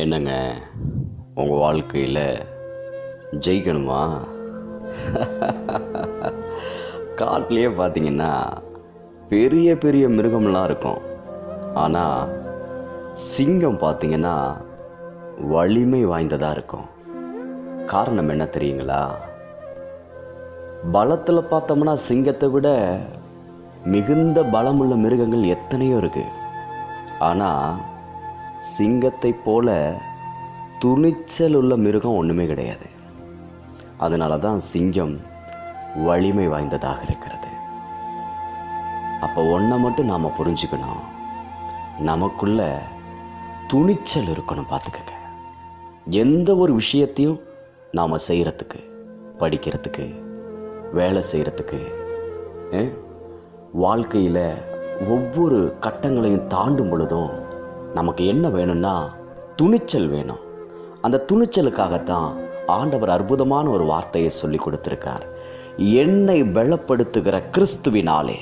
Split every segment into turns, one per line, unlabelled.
என்னங்க உங்கள் வாழ்க்கையில் ஜெயிக்கணுமா? காட்டிலேயே பார்த்தீங்கன்னா பெரிய பெரிய மிருகம்லாம் இருக்கும். ஆனால் சிங்கம் பார்த்தீங்கன்னா வலிமை வாய்ந்ததாக இருக்கும். காரணம் என்ன தெரியுங்களா? பலத்தில் பார்த்தோம்னா சிங்கத்தை விட மிகுந்த பலமுள்ள மிருகங்கள் எத்தனையோ இருக்குது ஆனால் சிங்கத்தை போல துணிச்சல் உள்ள மிருகம் ஒன்றுமே கிடையாது. அதனால தான் சிங்கம் வலிமை வாய்ந்ததாக இருக்கிறது. அப்போ ஒன்றை மட்டும் நாம் புரிஞ்சுக்கணும். நமக்குள்ள துணிச்சல் இருக்கணும் பார்த்துக்கங்க எந்த ஒரு விஷயத்தையும் நாம் செய்கிறதுக்கு படிக்கிறதுக்கு வேலை செய்கிறதுக்கு வாழ்க்கையில் ஒவ்வொரு கட்டங்களையும் தாண்டும் பொழுதும் நமக்கு என்ன வேணும்னா துணிச்சல் வேணும். அந்த துணிச்சலுக்காகத்தான் ஆண்டவர் அற்புதமான ஒரு வார்த்தையை சொல்லி கொடுத்துருக்கார். என்னை பலப்படுத்துகிற கிறிஸ்துவினாலே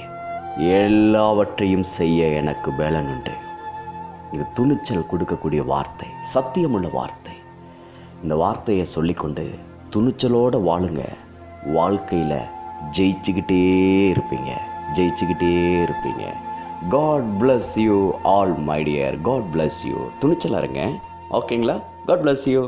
எல்லாவற்றையும் செய்ய எனக்கு பலன் உண்டு. இது துணிச்சல் கொடுக்கக்கூடிய வார்த்தை சத்தியமுள்ள வார்த்தை. இந்த வார்த்தையை சொல்லிக்கொண்டு துணிச்சலோடு வாழுங்க. வாழ்க்கையில் ஜெயிச்சுக்கிட்டே இருப்பீங்க. ஜெயிச்சுக்கிட்டே இருப்பீங்க. God bless you all my dear God bless you துணிச்சலாக இருங்க. ஓகேங்களா காட் பிளஸ் யூ